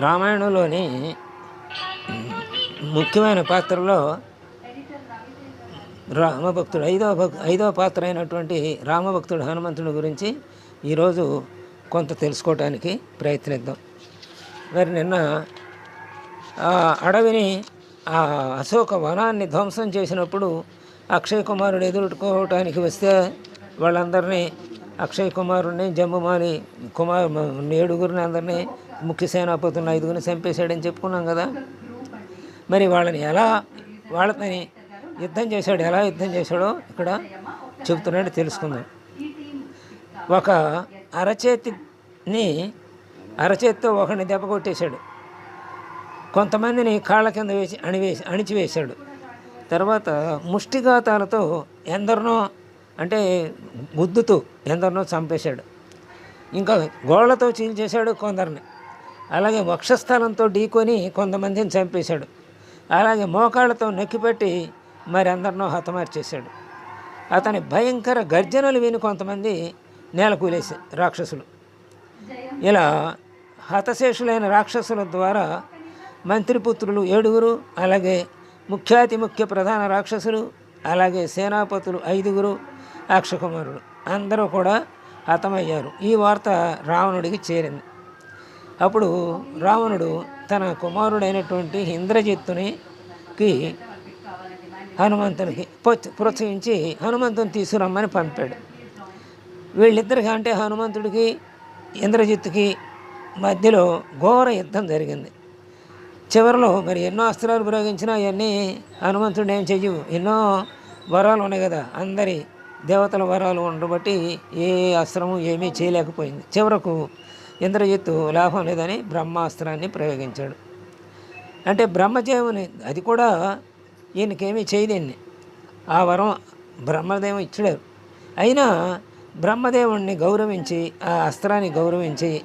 రామాయణంలోని ముఖ్యమైన పాత్రలో రామభక్తుడు ఐదవ భక్ ఐదవ పాత్ర అయినటువంటి రామభక్తుడు హనుమంతుడి గురించి ఈరోజు కొంత తెలుసుకోవటానికి ప్రయత్నిద్దాం. మరి నిన్న ఆ అడవిని ఆ అశోక వనాన్ని ధ్వంసం చేసినప్పుడు అక్షయ్ కుమారుడు ఎదుర్కోవటానికి వస్తే వాళ్ళందరినీ అక్షయ్ కుమారుడిని జమ్ముమాలి కుమార్ ఏడుగురిని అందరినీ ముఖ్య సేనాపతులను ఐదుగురిని చంపేశాడని చెప్పుకున్నాం కదా. మరి వాళ్ళని ఎలా వాళ్ళని యుద్ధం చేశాడు ఎలా యుద్ధం చేశాడో ఇక్కడ చెబుతున్నాడు తెలుసుకుందాం. ఒక అరచేతిని అరచేతితో ఒకరిని దెబ్బ కొట్టేశాడు. కొంతమందిని కాళ్ళ కింద వేసి అణివేసి అణిచివేశాడు తర్వాత ముష్టిఘాతాలతో ఎందరినో అంటే గుద్దుతూ ఎందరినో చంపేశాడు. ఇంకా గోళ్ళతో చీల్చేశాడు కొందరిని. అలాగే వక్షస్థలంతో ఢీకొని కొంతమందిని చంపేశాడు. అలాగే మోకాళ్ళతో నొక్కిపెట్టి మరి అందరినో హతమార్చేశాడు. అతని భయంకర గర్జనలు విని కొంతమంది నేలకూలేసి రాక్షసులు. ఇలా హతశేషులైన రాక్షసుల ద్వారా మంత్రిపుత్రులు ఏడుగురు అలాగే ముఖ్యాతి ముఖ్య ప్రధాన రాక్షసులు అలాగే సేనాపతులు ఐదుగురు అక్షకుమారుడు అందరూ కూడా హతమయ్యారు. ఈ వార్త రావణుడికి చేరింది. అప్పుడు రావణుడు తన కుమారుడైనటువంటి ఇంద్రజిత్తునికి హనుమంతునికి ప్రోత్సహించి హనుమంతుని తీసుకురమ్మని పంపాడు. వీళ్ళిద్దరికి అంటే హనుమంతుడికి ఇంద్రజిత్తుకి మధ్యలో ఘోర యుద్ధం జరిగింది. చివరిలో మరి ఎన్నో అస్త్రాలు ప్రయోగించినా అవన్నీ హనుమంతుడు ఏం చెయ్యు ఎన్నో వరాలు ఉన్నాయి కదా అందరి దేవతల వరాలు ఉండబట్టి ఏ అస్త్రము ఏమీ చేయలేకపోయింది. చివరకు ఇంద్రజిత్తు లాభం లేదని బ్రహ్మాస్త్రాన్ని ప్రయోగించాడు. అంటే బ్రహ్మదేవుని అది కూడా ఈయనకేమీ చేయదండి ఆ వరం బ్రహ్మదేవం ఇచ్చలేరు అయినా బ్రహ్మదేవుణ్ణి గౌరవించి ఆ అస్త్రాన్ని గౌరవించి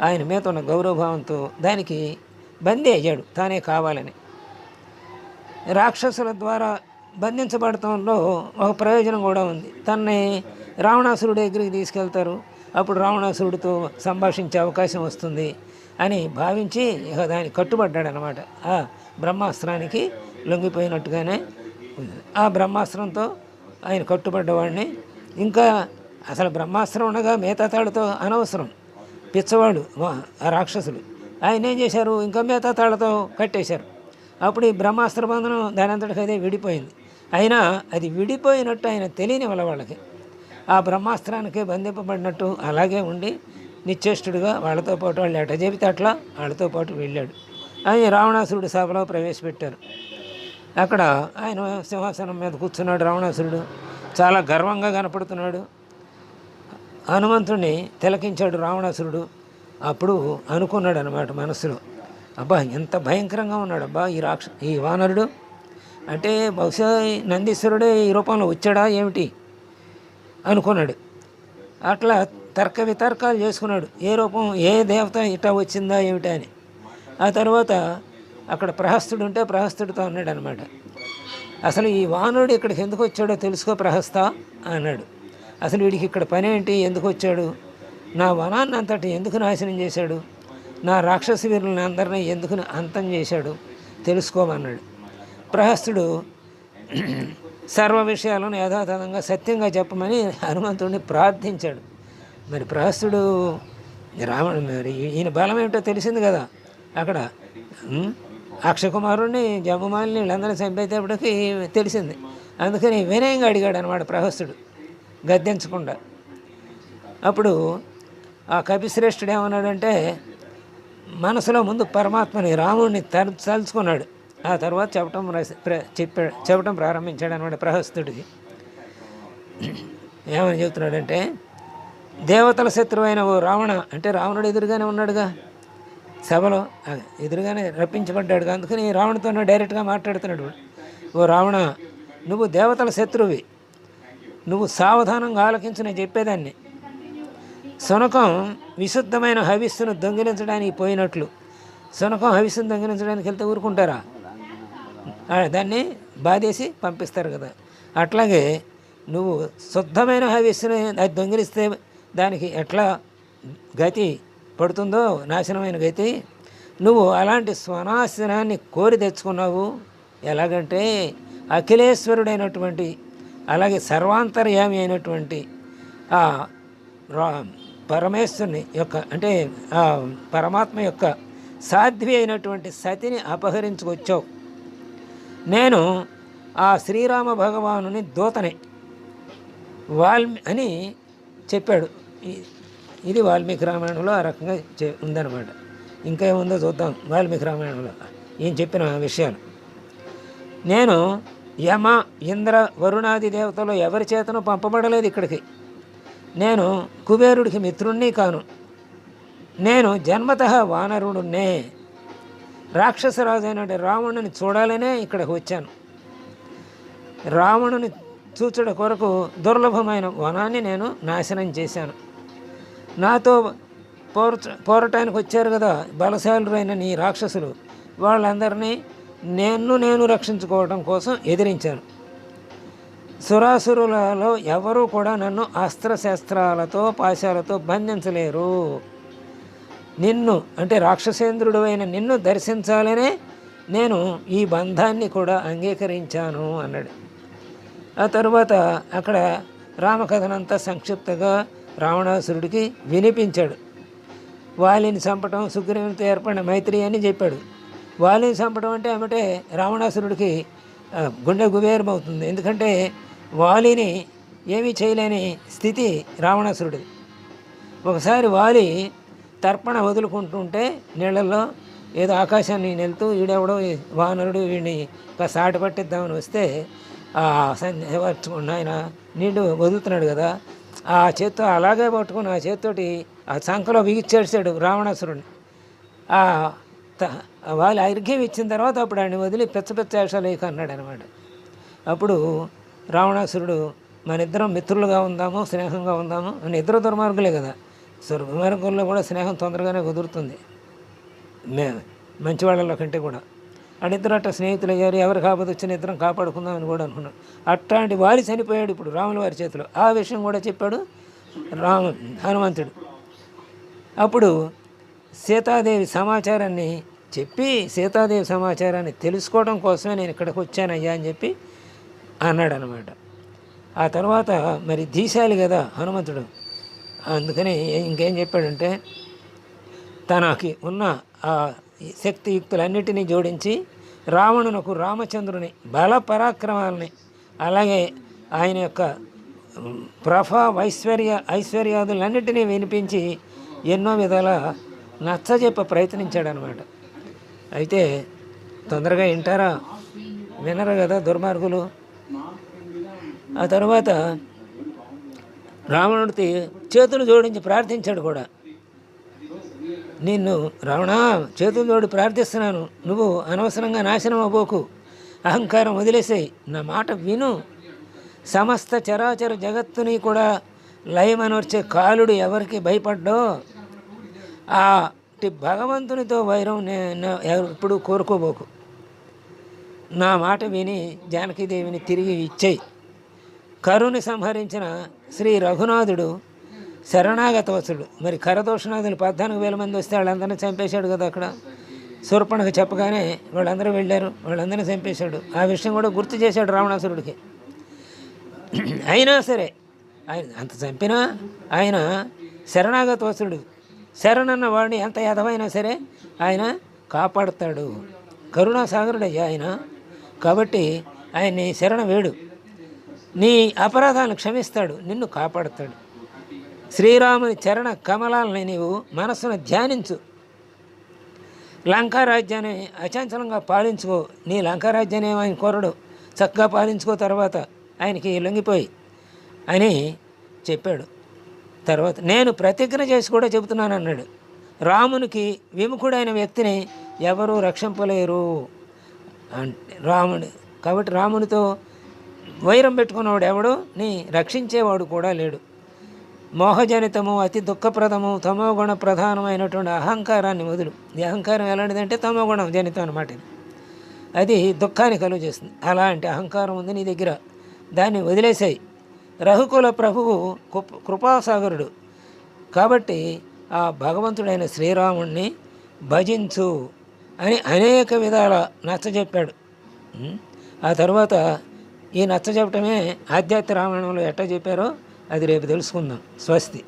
ఆయన మీద ఉన్న గౌరవభావంతో దానికి బందీ అయ్యాడు తానే కావాలని. రాక్షసుల ద్వారా బంధించబడటంలో ఒక ప్రయోజనం కూడా ఉంది. తనని రావణాసురుడి దగ్గరికి తీసుకెళ్తారు. అప్పుడు రావణాసురుడితో సంభాషించే అవకాశం వస్తుంది అని భావించి ఇక దానికి ఆ బ్రహ్మాస్త్రానికి లొంగిపోయినట్టుగానే ఆ బ్రహ్మాస్త్రంతో ఆయన కట్టుబడ్డవాడిని. ఇంకా అసలు బ్రహ్మాస్త్రం ఉండగా మేతాతాళ్ళతో అనవసరం. పిచ్చవాడు రాక్షసుడు రాక్షసులు. ఆయన ఏం చేశారు? ఇంకా మేతాతాళ్ళతో కట్టేశారు. అప్పుడు ఈ బ్రహ్మాస్త్ర బంధనం దాని అంతటికైతే విడిపోయింది. అయినా అది విడిపోయినట్టు ఆయన తెలియని వాళ్ళ వాళ్ళకి. ఆ బ్రహ్మాస్త్రానికి బంధింపబడినట్టు అలాగే ఉండి నిశ్చేష్టుడుగా వాళ్ళతో పాటు వాళ్ళు ఎట చెబితే అట్లా వాళ్ళతో పాటు వెళ్ళాడు. ఆయన రావణాసురుడు సభలో ప్రవేశపెట్టారు. అక్కడ ఆయన సింహాసనం మీద కూర్చున్నాడు రావణాసురుడు. చాలా గర్వంగా కనపడుతున్నాడు. హనుమంతుడిని తిలకించాడు రావణాసురుడు. అప్పుడు అనుకున్నాడు అనమాట మనసులో. అబ్బా ఎంత భయంకరంగా ఉన్నాడు. అబ్బా ఈ రాక్ష ఈ వానరుడు. అంటే బహుశా ఈ నందీశ్వరుడే ఈ రూపంలో వచ్చాడా? ఏమిటి? అనుకున్నాడు. అట్లా తర్క వితర్కాలు చేసుకున్నాడు. ఏ రూపం ఏ దేవత ఇట వచ్చిందా ఏమిటా అని. ఆ తర్వాత అక్కడ ప్రహస్తుడు ఉంటే ప్రహస్తుడితో అన్నాడు అనమాట అసలు ఈ వానుడు ఇక్కడికి ఎందుకు వచ్చాడో తెలుసుకో ప్రహస్త అన్నాడు. అసలు వీడికి ఇక్కడ పని ఏంటి ఎందుకు వచ్చాడు? నా వనాన్ని అంతటి ఎందుకు నాశనం చేశాడు? నా రాక్షస వీరులను అందరినీ ఎందుకు అంతం చేశాడు? తెలుసుకోమన్నాడు ప్రహస్తుడు సర్వ విషయాలను యథాతథంగా సత్యంగా చెప్పమని హనుమంతుడిని ప్రార్థించాడు. మరి ప్రహస్తుడు రావణ మరి ఈయన బలం ఏమిటో తెలిసింది కదా. అక్కడ అక్షకుమారుణ్ణి జమ్మమాలిని వీళ్ళందరినీ చంపేటప్పటికి తెలిసింది. అందుకని వినయంగా అడిగాడు అనమాట ప్రహస్తుడు గద్దించకుండా. అప్పుడు ఆ కపిశ్రేష్ఠుడు ఏమన్నాడంటే మనసులో ముందు పరమాత్మని రాముడిని తల తలుచుకున్నాడు. ఆ తర్వాత చెప్పటం చెప్పాడు చెప్పటం ప్రారంభించాడు అనమాట ప్రహస్తుడికి ఏమని చెబుతున్నాడంటే దేవతల శత్రువైన ఓ రావణ అంటే రావణుడు ఎదురుగానే ఉన్నాడుగా సభలో. ఎదురుగానే రప్పించబడ్డాడు అందుకని రావణతో డైరెక్ట్గా మాట్లాడుతున్నాడు ఓ రావణ నువ్వు దేవతల శత్రువి నువ్వు సావధానంగా ఆలకించు నేను చెప్పేదాన్ని. శునకం విశుద్ధమైన హవిస్సును దొంగిలించడానికి పోయినట్లు శునకం హవిస్సును దొంగిలించడానికి వెళ్తే ఊరుకుంటారా? దాన్ని బాధేసి పంపిస్తారు కదా. అట్లాగే నువ్వు శుద్ధమైన హవిస్సుని అది దొంగిలిస్తే దానికి ఎట్లా గతి పడుతుందో నాశనమైన గతి? నువ్వు అలాంటి స్వనాశనాన్ని కోరి తెచ్చుకున్నావు? ఎలాగంటే అఖిలేశ్వరుడైనటువంటి అలాగే సర్వాంతర్యామి అయినటువంటి ఆ పరమేశ్వరుని యొక్క అంటే ఆ పరమాత్మ యొక్క సాధ్వి అయినటువంటి సతిని అపహరించుకొచ్చావు. నేను ఆ శ్రీరామ భగవానుని దూతనే. వాల్మీ అని చెప్పాడు. ఇది వాల్మీకి రామాయణంలో ఆ రకంగా చె ఉందన్నమాట. ఇంకా ఏముందో చూద్దాం వాల్మీకి రామాయణంలో. ఈయన చెప్పిన విషయాలు. నేను యమ ఇంద్ర వరుణాది దేవతలు ఎవరి చేతను పంపబడలేదు ఇక్కడికి. నేను కుబేరుడికి మిత్రుణ్ణి కాను. నేను జన్మత వానరుడునే రాక్షసరాజు అయినటువంటి రావణుని చూడాలనే ఇక్కడికి వచ్చాను. రావణుని చూచుట కొరకు దుర్లభమైన వనాన్ని నేను నాశనం చేశాను. నాతో పోర పోరటానికి వచ్చారు కదా బలశాలురైన నీ రాక్షసులు. వాళ్ళందరినీ నేను నేను రక్షించుకోవడం కోసం ఎదిరించాను. సురాసురులలో ఎవరూ కూడా నన్ను అస్త్రశస్త్రాలతో పాశాలతో బంధించలేరు. నిన్ను అంటే రాక్షసేంద్రుడు అయిన నిన్ను దర్శించాలనే నేను ఈ బంధాన్ని కూడా అంగీకరించాను అన్నాడు. ఆ తరువాత అక్కడ రామకథనంతా సంక్షిప్తంగా రావణాసురుడికి వినిపించాడు. వాలిని చంపటం సుగ్రీవునితో ఏర్పడిన మైత్రి అని చెప్పాడు. వాలిని చంపడం అంటే ఏమంటే? రావణాసురుడికి గుండె గుండె గుబేరమవుతుంది ఎందుకంటే వాలిని ఏమీ చేయలేని స్థితి రావణాసురుడిది. ఒకసారి వాలి తర్పణ వదులుకుంటుంటే నీళ్ళల్లో ఏదో ఆకాశాన్ని నెలుతూ ఈడెవడో వానరుడు వీడిని ఒక సాటి పట్టిద్దామని వస్తే ఆ సంధ్యవర్చుకున్న ఆయన నీళ్ళు వదులుతున్నాడు కదా. ఆ చేత్తో అలాగే పట్టుకుని ఆ చేత్తోటి ఆ సంఖలో బిగిచ్చేసాడు రావణాసురుడిని ఆ వాళ్ళు ఐర్ఘ్యం ఇచ్చిన తర్వాత అప్పుడు ఆయన వదిలి పెచ్చ పెచ్చ వేషాలు వేయక అన్నాడు అనమాట. అప్పుడు రావణాసురుడు మన ఇద్దరం మిత్రులుగా ఉందాము స్నేహంగా ఉందాము అని ఇద్దరు దుర్మార్గులే కదా. సో కూడా స్నేహం తొందరగానే కుదురుతుంది. మే మంచి వాళ్ళలో కంటే కూడా. అడిద్దరు అట్ట స్నేహితులు అయ్యారు ఎవరు కాకపోతే వచ్చిన ఇద్దరం కాపాడుకుందామని కూడా అనుకున్నాడు. అట్లాంటి వారి చనిపోయాడు ఇప్పుడు రాముల వారి చేతిలో. ఆ విషయం కూడా చెప్పాడు రామ హనుమంతుడు. అప్పుడు సీతాదేవి సమాచారాన్ని చెప్పి సీతాదేవి సమాచారాన్ని తెలుసుకోవడం కోసమే నేను ఇక్కడికి వచ్చానయ్యా అని చెప్పి అన్నాడు అనమాట ఆ తర్వాత మరి దీశాలి కదా హనుమంతుడు. అందుకని ఇంకేం చెప్పాడంటే తనకి ఉన్న ఆ శక్తియుక్తులన్నిటినీ జోడించి రావణునకు రామచంద్రుని బల పరాక్రమాలని అలాగే ఆయన యొక్క ప్రభా ఐశ్వర్య ఐశ్వర్యాదులన్నిటినీ వినిపించి ఎన్నో విధాల నచ్చజెప్ప ప్రయత్నించాడనమాట. అయితే తొందరగా వింటారా? వినరు కదా దుర్మార్గులు. ఆ తర్వాత రావణుడికి చేతులు జోడించి ప్రార్థించాడు కూడా. నిన్ను రావణ చేతులు జోడి ప్రార్థిస్తున్నాను. నువ్వు అనవసరంగా నాశనం అవ్వకు. అహంకారం వదిలేసేయి. నా మాట విను. సమస్త చరాచర జగత్తుని కూడా లయమనర్చే కాలుడు ఎవరికి భయపడ్డో ఆ టి భగవంతునితో వైరం నేను ఎప్పుడు కోరుకోబోకు. నా మాట విని జానకీదేవిని తిరిగి ఇచ్చేయి. కరుని సంహరించిన శ్రీ రఘునాథుడు శరణాగతవసుడు. మరి కరదోషనాథులు పద్నాలుగు వేల మంది వస్తే వాళ్ళందరినీ చంపేశాడు కదా అక్కడ. శూర్పణకు చెప్పగానే వాళ్ళందరూ వెళ్ళారు వాళ్ళందరినీ చంపేశాడు. ఆ విషయం కూడా గుర్తు చేశాడు రావణాసురుడికి. అయినా సరే ఆయన అంత చంపినా ఆయన శరణాగతవసుడు. శరణన్న వాడిని ఎంత యథమైనా సరే ఆయన కాపాడుతాడు. కరుణాసాగరుడయ్యా ఆయన. కాబట్టి ఆయన్ని శరణ వేడు నీ అపరాధాలను క్షమిస్తాడు నిన్ను కాపాడుతాడు. శ్రీరాముని చరణ కమలాలని నీవు మనస్సును ధ్యానించు. లంకారాజ్యాన్ని అచంచలంగా పాలించుకో. నీ లంకారాజ్యాన్ని ఆయన కోరడు. చక్కగా పాలించుకో తర్వాత ఆయనకి లొంగిపోయి అని చెప్పాడు. తర్వాత నేను ప్రతిజ్ఞ చేసి కూడా చెబుతున్నాను అన్నాడు. రామునికి విముఖుడైన వ్యక్తిని ఎవరూ రక్షింపలేరు. అంటే రాముడు కాబట్టి రామునితో వైరం పెట్టుకున్నవాడు ఎవడు? నీ రక్షించేవాడు కూడా లేడు. మోహజనితము అతి దుఃఖప్రదము తమోగుణ ప్రధానమైనటువంటి అహంకారాన్ని వదులు ఈ అహంకారం ఎలాంటిదంటే తమోగుణం జనితం అనమాట అది దుఃఖాన్ని కలుగు చేస్తుంది. అలాంటి అహంకారం ఉంది నీ దగ్గర. దాన్ని వదిలేసాయి. రఘుకుల ప్రభువు కృప కృపాసాగరుడు. కాబట్టి ఆ భగవంతుడైన శ్రీరాముణ్ణి భజించు అని అనేక విధాల నచ్చజెప్పాడు. ఆ తర్వాత ఈ నచ్చ చెప్పటమే ఆధ్యాత్మ రామాయణంలో ఎట్టా చెప్పారో అది రేపు తెలుసుకుందాం. స్వస్తి.